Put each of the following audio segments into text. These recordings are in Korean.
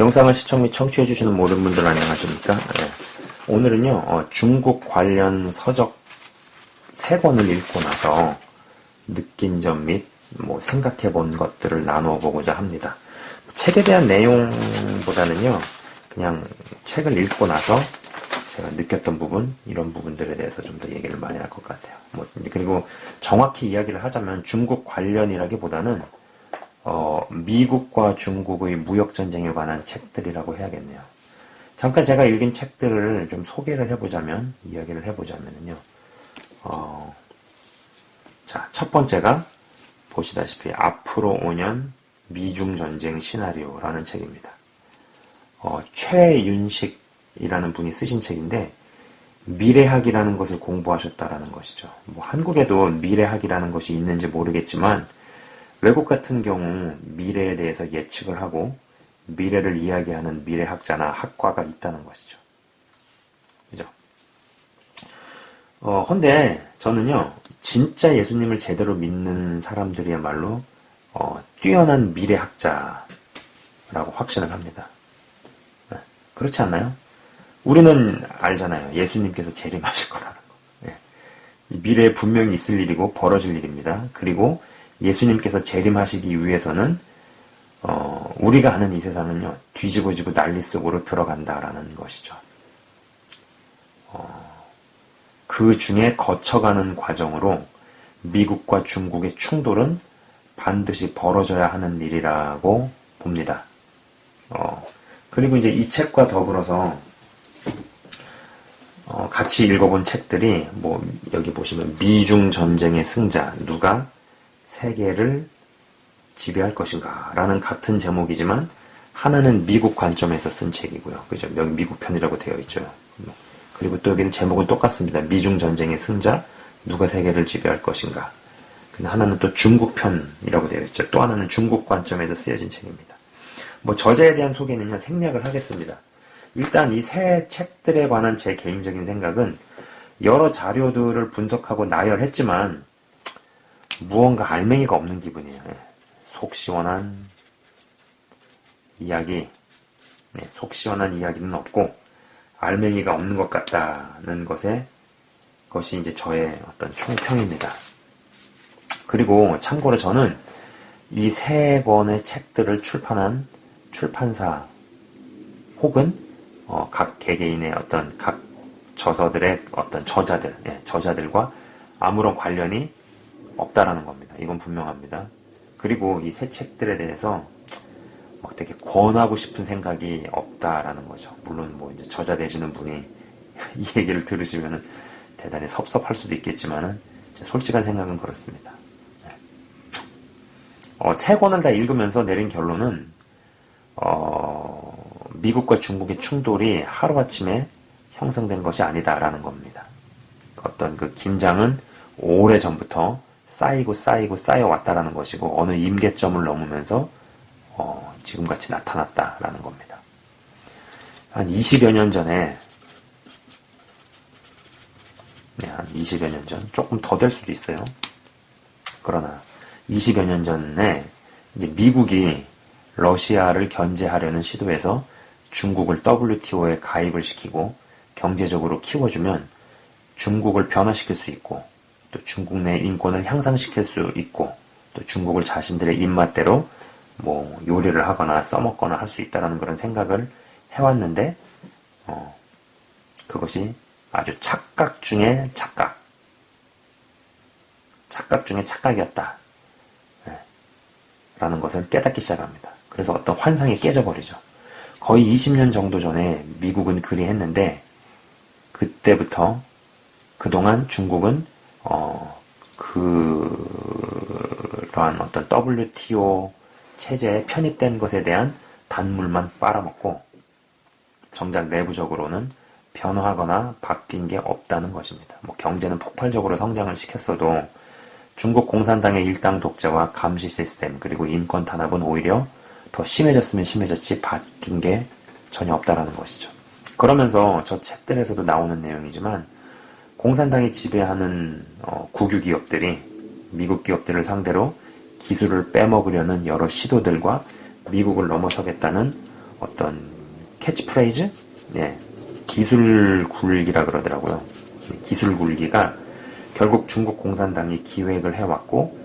영상을 시청 및 청취해주시는 모든 분들 안녕하십니까? 네. 오늘은요, 어, 중국 관련 서적 세 권을 읽고 나서 느낀 점 및 뭐 생각해 본 것들을 나누어 보고자 합니다. 책에 대한 내용보다는요, 그냥 책을 읽고 나서 제가 느꼈던 부분, 이런 부분들에 대해서 좀 더 얘기를 많이 할 것 같아요. 뭐, 그리고 정확히 이야기를 하자면 중국 관련이라기보다는 어, 미국과 중국의 무역 전쟁에 관한 책들이라고 해야겠네요. 잠깐 제가 읽은 책들을 좀 소개를 해보자면, 이야기를 해보자면요. 어, 자, 첫 번째가 보시다시피 앞으로 5년 미중 전쟁 시나리오라는 책입니다. 어, 최윤식이라는 분이 쓰신 책인데, 미래학이라는 것을 공부하셨다라는 것이죠. 뭐 한국에도 미래학이라는 것이 있는지 모르겠지만, 외국 같은 경우 미래에 대해서 예측을 하고 미래를 이야기하는 미래학자나 학과가 있다는 것이죠. 그죠? 어, 헌데 저는요, 진짜 예수님을 제대로 믿는 사람들이야말로 어, 뛰어난 미래학자라고 확신을 합니다. 네, 그렇지 않나요? 우리는 알잖아요. 예수님께서 재림하실 거라는 거. 네. 미래에 분명히 있을 일이고 벌어질 일입니다. 그리고 예수님께서 재림하시기 위해서는 어, 우리가 아는 이 세상은요 뒤집어지고 난리 속으로 들어간다라는 것이죠. 어, 그 중에 거쳐가는 과정으로 미국과 중국의 충돌은 반드시 벌어져야 하는 일이라고 봅니다. 어, 그리고 이제 이 책과 더불어서 어, 같이 읽어본 책들이 뭐 여기 보시면 미중 전쟁의 승자 누가 세계를 지배할 것인가 라는 같은 제목이지만 하나는 미국 관점에서 쓴 책이고요. 그죠? 미국 편이라고 되어 있죠. 그리고 또 여기는 제목은 똑같습니다. 미중 전쟁의 승자 누가 세계를 지배할 것인가. 근데 하나는 또 중국 편이라고 되어 있죠. 또 하나는 중국 관점에서 쓰여진 책입니다. 뭐 저자에 대한 소개는요 생략을 하겠습니다. 일단 이 세 책들에 관한 제 개인적인 생각은 여러 자료들을 분석하고 나열했지만 무언가 알맹이가 없는 기분이에요. 예. 속 시원한 이야기, 네, 속 시원한 이야기는 없고 알맹이가 없는 것 같다는 것에 것이 이제 저의 어떤 총평입니다. 그리고 참고로 저는 이 세 권의 책들을 출판한 출판사 혹은 어, 각 개개인의 어떤 각 저서들의 어떤 저자들, 예, 저자들과 아무런 관련이 없다라는 겁니다. 이건 분명합니다. 그리고 이 새 책들에 대해서 막 되게 권하고 싶은 생각이 없다라는 거죠. 물론 뭐 이제 저자 되시는 분이 이 얘기를 들으시면 대단히 섭섭할 수도 있겠지만은 솔직한 생각은 그렇습니다. 네. 어, 세 권을 다 읽으면서 내린 결론은 어, 미국과 중국의 충돌이 하루아침에 형성된 것이 아니다라는 겁니다. 어떤 그 긴장은 오래 전부터 쌓이고 쌓이고 쌓여 왔다라는 것이고 어느 임계점을 넘으면서 어, 지금같이 나타났다라는 겁니다. 한 20여 년 전에 네, 한 20여 년 전, 조금 더 될 수도 있어요. 그러나 20여 년 전에 이제 미국이 러시아를 견제하려는 시도에서 중국을 WTO에 가입을 시키고 경제적으로 키워주면 중국을 변화시킬 수 있고 또 중국 내 인권을 향상시킬 수 있고 또 중국을 자신들의 입맛대로 뭐 요리를 하거나 써먹거나 할 수 있다라는 그런 생각을 해왔는데 어, 그것이 아주 착각 중에 착각 착각 중에 착각이었다 네. 라는 것을 깨닫기 시작합니다. 그래서 어떤 환상이 깨져버리죠. 거의 20년 정도 전에 미국은 그리 했는데 그때부터 그동안 중국은 어, 그러한 어떤 WTO 체제에 편입된 것에 대한 단물만 빨아먹고 정작 내부적으로는 변화하거나 바뀐 게 없다는 것입니다. 뭐 경제는 폭발적으로 성장을 시켰어도 중국 공산당의 일당 독재와 감시 시스템 그리고 인권 탄압은 오히려 더 심해졌으면 심해졌지 바뀐 게 전혀 없다라는 것이죠. 그러면서 저 책들에서도 나오는 내용이지만 공산당이 지배하는 어, 국유 기업들이 미국 기업들을 상대로 기술을 빼먹으려는 여러 시도들과 미국을 넘어서겠다는 어떤 캐치프레이즈? 예, 기술 굴기라 그러더라고요. 기술 굴기가 결국 중국 공산당이 기획을 해왔고,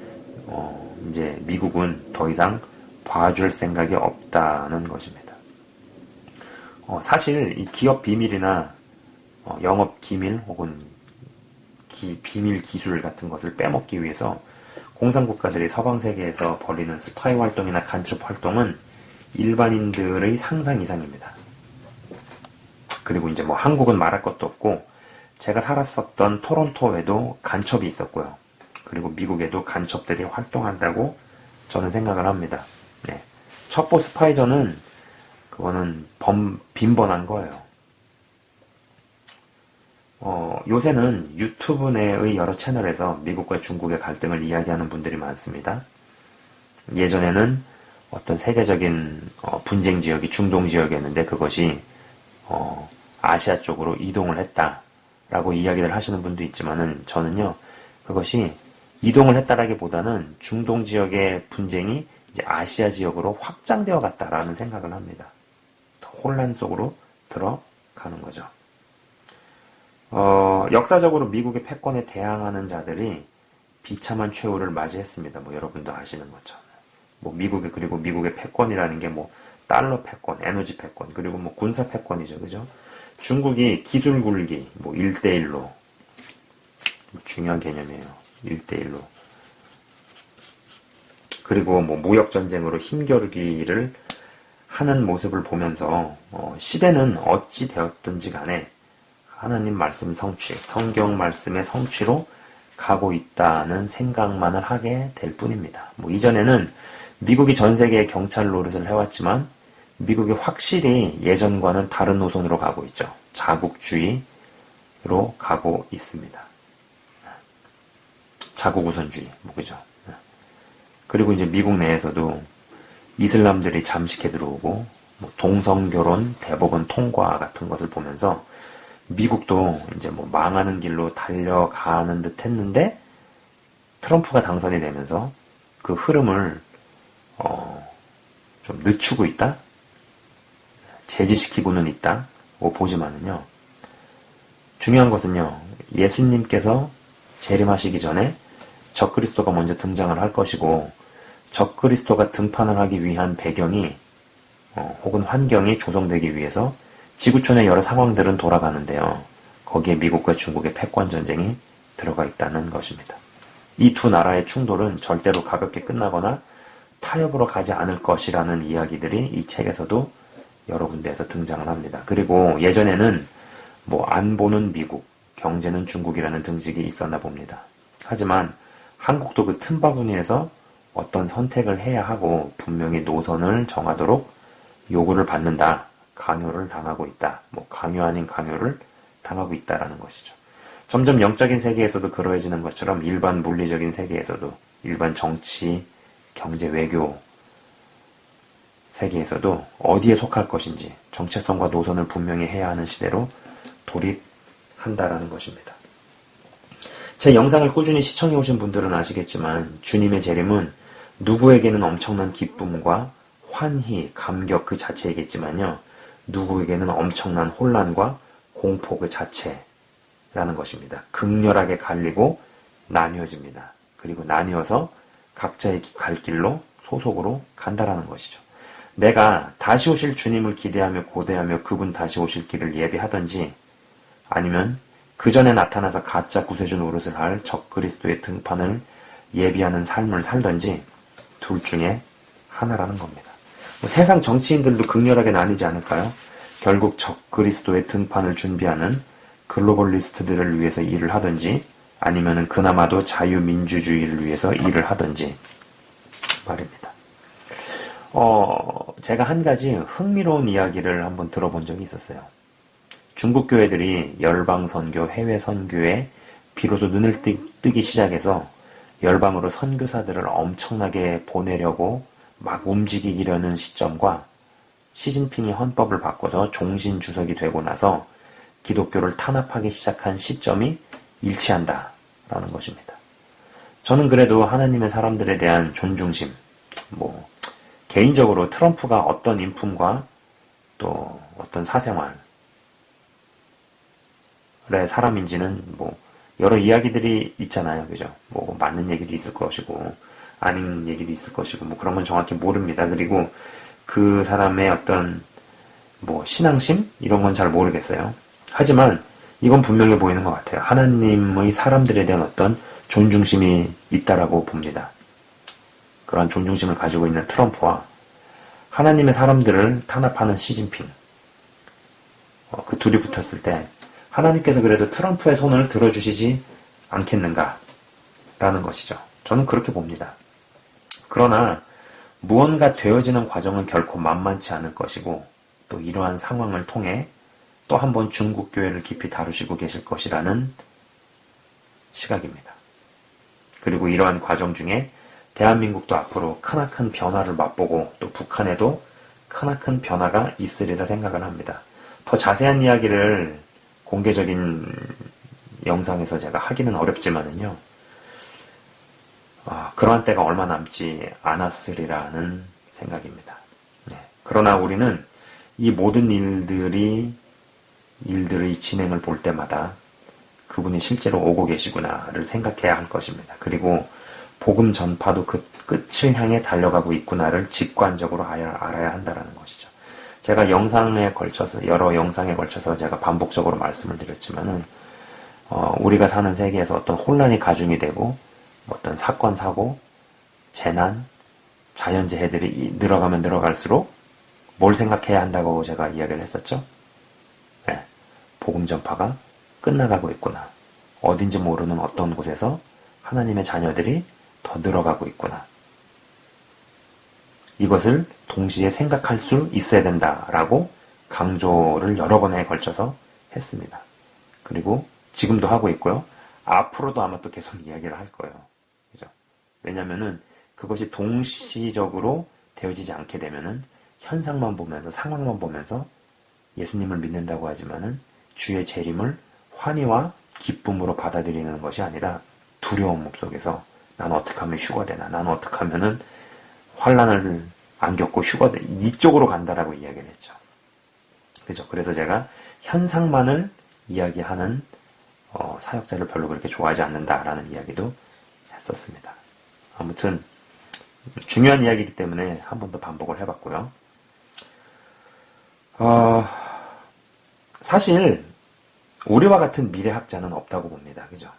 어, 이제 미국은 더 이상 봐줄 생각이 없다는 것입니다. 어, 사실 이 기업 비밀이나 어, 영업 기밀 혹은 기, 비밀 기술 같은 것을 빼먹기 위해서 공산 국가들이 서방 세계에서 벌이는 스파이 활동이나 간첩 활동은 일반인들의 상상 이상입니다. 그리고 이제 뭐 한국은 말할 것도 없고 제가 살았었던 토론토에도 간첩이 있었고요. 그리고 미국에도 간첩들이 활동한다고 저는 생각을 합니다. 네. 첩보 스파이저는 그거는 범, 빈번한 거예요. 어, 요새는 유튜브 내의 여러 채널에서 미국과 중국의 갈등을 이야기하는 분들이 많습니다. 예전에는 어떤 세계적인 어, 분쟁 지역이 중동 지역이었는데 그것이 어, 아시아 쪽으로 이동을 했다라고 이야기를 하시는 분도 있지만은 저는요 그것이 이동을 했다라기보다는 중동 지역의 분쟁이 이제 아시아 지역으로 확장되어 갔다라는 생각을 합니다. 혼란 속으로 들어가는 거죠. 어, 역사적으로 미국의 패권에 대항하는 자들이 비참한 최후를 맞이했습니다. 뭐 여러분도 아시는 것처럼. 뭐 미국의 그리고 미국의 패권이라는 게 뭐 달러 패권, 에너지 패권, 그리고 뭐 군사 패권이죠. 그죠? 중국이 기술 굴기, 뭐 1대1로 중요한 개념이에요. 1대1로. 그리고 뭐 무역 전쟁으로 힘겨루기를 하는 모습을 보면서 어, 시대는 어찌 되었든지 간에 하나님 말씀 성취, 성경 말씀의 성취로 가고 있다는 생각만을 하게 될 뿐입니다. 뭐 이전에는 미국이 전 세계의 경찰 노릇을 해왔지만 미국이 확실히 예전과는 다른 노선으로 가고 있죠. 자국주의로 가고 있습니다. 자국 우선주의, 뭐 그죠? 그리고 이제 미국 내에서도 이슬람들이 잠식해 들어오고 뭐 동성 결혼 대법원 통과 같은 것을 보면서 미국도 이제 뭐 망하는 길로 달려가는 듯 했는데 트럼프가 당선이 되면서 그 흐름을 어, 좀 늦추고 있다? 제지시키고는 있다? 고 보지만은요. 중요한 것은요. 예수님께서 재림하시기 전에 적그리스도가 먼저 등장을 할 것이고 적그리스도가 등판을 하기 위한 배경이 어, 혹은 환경이 조성되기 위해서 지구촌의 여러 상황들은 돌아가는데요. 거기에 미국과 중국의 패권 전쟁이 들어가 있다는 것입니다. 이 두 나라의 충돌은 절대로 가볍게 끝나거나 타협으로 가지 않을 것이라는 이야기들이 이 책에서도 여러 군데에서 등장을 합니다. 그리고 예전에는 뭐 안보는 미국, 경제는 중국이라는 등식이 있었나 봅니다. 하지만 한국도 그 틈바구니에서 어떤 선택을 해야 하고 분명히 노선을 정하도록 요구를 받는다. 강요를 당하고 있다. 뭐 강요 아닌 강요를 당하고 있다라는 것이죠. 점점 영적인 세계에서도 그러해지는 것처럼 일반 물리적인 세계에서도 일반 정치, 경제, 외교 세계에서도 어디에 속할 것인지 정체성과 노선을 분명히 해야 하는 시대로 돌입한다라는 것입니다. 제 영상을 꾸준히 시청해 오신 분들은 아시겠지만 주님의 재림은 누구에게는 엄청난 기쁨과 환희, 감격 그 자체이겠지만요. 누구에게는 엄청난 혼란과 공포 그 자체라는 것입니다. 극렬하게 갈리고 나뉘어집니다. 그리고 나뉘어서 각자의 갈 길로 소속으로 간다라는 것이죠. 내가 다시 오실 주님을 기대하며 고대하며 그분 다시 오실 길을 예비하든지 아니면 그 전에 나타나서 가짜 구세주 노릇을 할 적그리스도의 등판을 예비하는 삶을 살든지 둘 중에 하나라는 겁니다. 뭐 세상 정치인들도 극렬하게 나뉘지 않을까요? 결국 적그리스도의 등판을 준비하는 글로벌리스트들을 위해서 일을 하든지 아니면은 그나마도 자유민주주의를 위해서 일을 하든지 말입니다. 어, 제가 한 가지 흥미로운 이야기를 한번 들어본 적이 있었어요. 중국 교회들이 열방 선교, 해외 선교에 비로소 눈을 뜨 기 시작해서 열방으로 선교사들을 엄청나게 보내려고 막 움직이려는 시점과 시진핑이 헌법을 바꿔서 종신 주석이 되고 나서 기독교를 탄압하기 시작한 시점이 일치한다라는 것입니다. 저는 그래도 하나님의 사람들에 대한 존중심, 뭐 개인적으로 트럼프가 어떤 인품과 또 어떤 사생활의 사람인지는 뭐 여러 이야기들이 있잖아요. 그죠? 뭐 맞는 얘기도 있을 것이고 아닌 얘기도 있을 것이고 뭐 그런 건 정확히 모릅니다. 그리고 그 사람의 어떤 뭐 신앙심 이런 건 잘 모르겠어요. 하지만 이건 분명해 보이는 것 같아요. 하나님의 사람들에 대한 어떤 존중심이 있다라고 봅니다. 그런 존중심을 가지고 있는 트럼프와 하나님의 사람들을 탄압하는 시진핑 어, 그 둘이 붙었을 때 하나님께서 그래도 트럼프의 손을 들어주시지 않겠는가 라는 것이죠. 저는 그렇게 봅니다. 그러나 무언가 되어지는 과정은 결코 만만치 않을 것이고 또 이러한 상황을 통해 또 한 번 중국 교회를 깊이 다루시고 계실 것이라는 시각입니다. 그리고 이러한 과정 중에 대한민국도 앞으로 크나큰 변화를 맛보고 또 북한에도 크나큰 변화가 있으리라 생각을 합니다. 더 자세한 이야기를 공개적인 영상에서 제가 하기는 어렵지만은요. 아, 그러한 때가 얼마 남지 않았으리라는 생각입니다. 네. 그러나 우리는 이 모든 일들이 일들의 진행을 볼 때마다 그분이 실제로 오고 계시구나를 생각해야 할 것입니다. 그리고 복음 전파도 그 끝을 향해 달려가고 있구나를 직관적으로 알아야, 알아야 한다는 것이죠. 제가 영상에 걸쳐서 여러 영상에 걸쳐서 제가 반복적으로 말씀을 드렸지만은 어, 우리가 사는 세계에서 어떤 혼란이 가중이 되고 어떤 사건 사고 재난 자연재해들이 늘어가면 늘어갈수록 뭘 생각해야 한다고 제가 이야기를 했었죠. 네, 복음 전파가 끝나가고 있구나. 어딘지 모르는 어떤 곳에서 하나님의 자녀들이 더 늘어가고 있구나. 이것을 동시에 생각할 수 있어야 된다라고 강조를 여러 번에 걸쳐서 했습니다. 그리고 지금도 하고 있고요. 앞으로도 아마 또 계속 이야기를 할 거예요. 왜냐면은 그것이 동시적으로 되어지지 않게 되면은 현상만 보면서 상황만 보면서 예수님을 믿는다고 하지만은 주의 재림을 환희와 기쁨으로 받아들이는 것이 아니라 두려움 속에서 난 어떻게 하면 휴가 되나 난 어떻게 하면은 환란을 안 겪고 휴가 돼 이쪽으로 간다라고 이야기를 했죠. 그죠? 그래서 제가 현상만을 이야기하는 어, 사역자를 별로 그렇게 좋아하지 않는다라는 이야기도 했었습니다. 아무튼 중요한 이야기이기 때문에 한 번 더 반복을 해봤고요. 어, 사실 우리와 같은 미래학자는 없다고 봅니다. 그죠?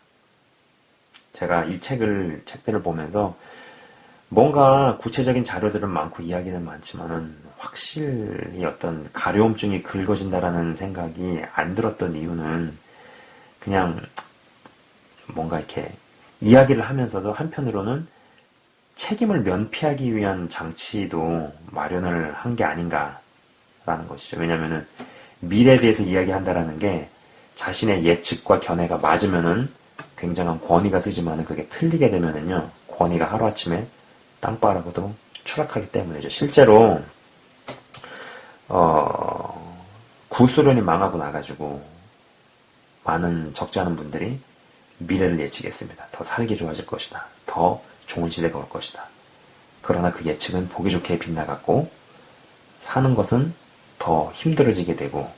제가 이 책을 책들을 보면서 뭔가 구체적인 자료들은 많고 이야기는 많지만은 확실히 어떤 가려움증이 긁어진다라는 생각이 안 들었던 이유는 그냥 뭔가 이렇게 이야기를 하면서도 한편으로는 책임을 면피하기 위한 장치도 마련을 한 게 아닌가라는 것이죠. 왜냐면은 미래에 대해서 이야기한다라는 게 자신의 예측과 견해가 맞으면은 굉장한 권위가 쓰지만은 그게 틀리게 되면은요 권위가 하루아침에 땅바라고도 추락하기 때문이죠. 실제로 어, 구소련이 망하고 나가지고 많은 적지 않은 분들이 미래를 예측했습니다. 더 살기 좋아질 것이다. 더 좋은 시대가 올 것이다. 그러나 그 예측은 보기 좋게 빗나갔고 사는 것은 더 힘들어지게 되고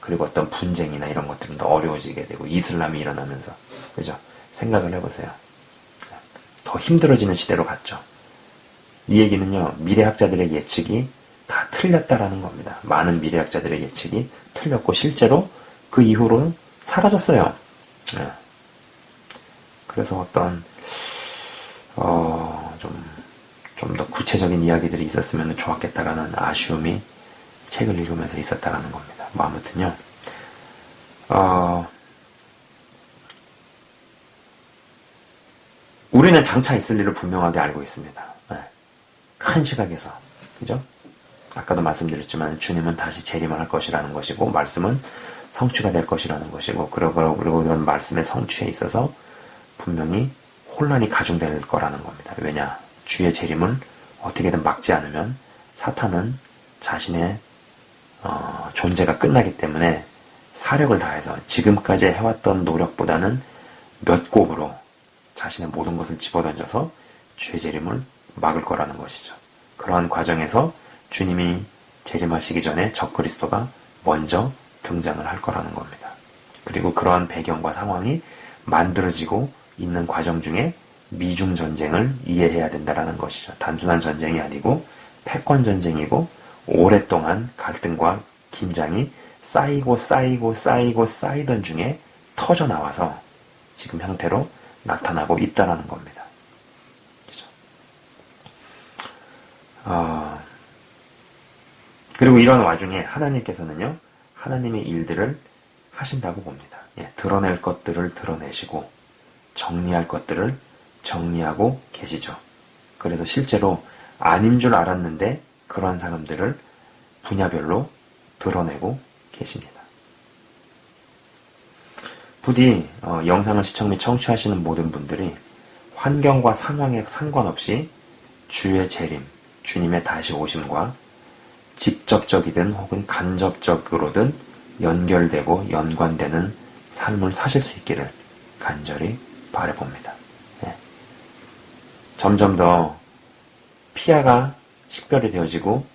그리고 어떤 분쟁이나 이런 것들은 더 어려워지게 되고 이슬람이 일어나면서 그죠? 생각을 해보세요. 더 힘들어지는 시대로 갔죠. 이 얘기는요 미래학자들의 예측이 다 틀렸다라는 겁니다. 많은 미래학자들의 예측이 틀렸고 실제로 그 이후로 사라졌어요. 네. 그래서 어떤 어, 좀, 좀 더 구체적인 이야기들이 있었으면 좋았겠다라는 아쉬움이 책을 읽으면서 있었다라는 겁니다. 뭐 아무튼요. 어, 우리는 장차 있을 일을 분명하게 알고 있습니다. 네. 큰 시각에서. 그죠? 아까도 말씀드렸지만 주님은 다시 재림을 할 것이라는 것이고 말씀은 성취가 될 것이라는 것이고 그리고, 이런 말씀의 성취에 있어서 분명히 혼란이 가중될 거라는 겁니다. 왜냐? 주의 재림을 어떻게든 막지 않으면 사탄은 자신의 어, 존재가 끝나기 때문에 사력을 다해서 지금까지 해왔던 노력보다는 몇 곡으로 자신의 모든 것을 집어던져서 주의 재림을 막을 거라는 것이죠. 그러한 과정에서 주님이 재림하시기 전에 적그리스도가 먼저 등장을 할 거라는 겁니다. 그리고 그러한 배경과 상황이 만들어지고 있는 과정 중에 미중 전쟁을 이해해야 된다라는 것이죠. 단순한 전쟁이 아니고 패권 전쟁이고 오랫동안 갈등과 긴장이 쌓이고 쌓이고 쌓이고 쌓이던 중에 터져 나와서 지금 형태로 나타나고 있다라는 겁니다. 그죠? 어, 그리고 이런 와중에 하나님께서는요, 하나님의 일들을 하신다고 봅니다. 예, 드러낼 것들을 드러내시고, 정리할 것들을 정리하고 계시죠. 그래서 실제로 아닌 줄 알았는데, 그러한 사람들을 분야별로 드러내고 계십니다. 부디 어, 영상을 시청 및 청취하시는 모든 분들이 환경과 상황에 상관없이 주의 재림, 주님의 다시 오심과 직접적이든 혹은 간접적으로든 연결되고 연관되는 삶을 사실 수 있기를 간절히 바라봅니다. 네. 점점 더 피아가 식별이 되어지고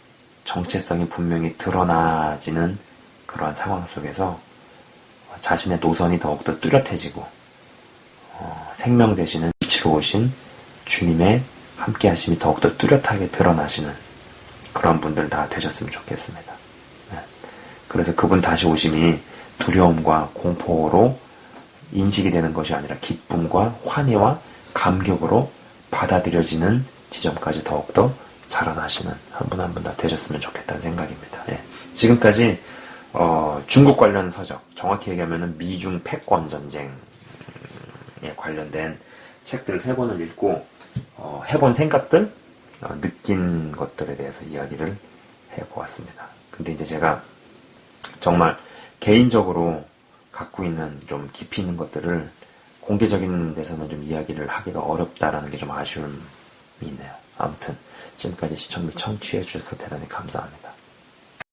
정체성이 분명히 드러나지는 그러한 상황 속에서 자신의 노선이 더욱더 뚜렷해지고 어, 생명 되시는 빛으로 오신 주님의 함께 하심이 더욱더 뚜렷하게 드러나시는 그런 분들 다 되셨으면 좋겠습니다. 네. 그래서 그분 다시 오심이 두려움과 공포로 인식이 되는 것이 아니라 기쁨과 환희와 감격으로 받아들여지는 지점까지 더욱더 자라나시는 한 분 한 분 다 되셨으면 좋겠다는 생각입니다. 예. 지금까지 어, 중국 관련 서적, 정확히 얘기하면 미중 패권 전쟁에 관련된 책들 세 권을 읽고 어, 해본 생각들, 어, 느낀 것들에 대해서 이야기를 해보았습니다. 근데 이제 제가 정말 개인적으로 갖고 있는 좀 깊이 있는 것들을 공개적인 데서는 좀 이야기를 하기가 어렵다라는 게 좀 아쉬움이 있네요. 아무튼 지금까지 시청 및 청취해 주셔서 대단히 감사합니다.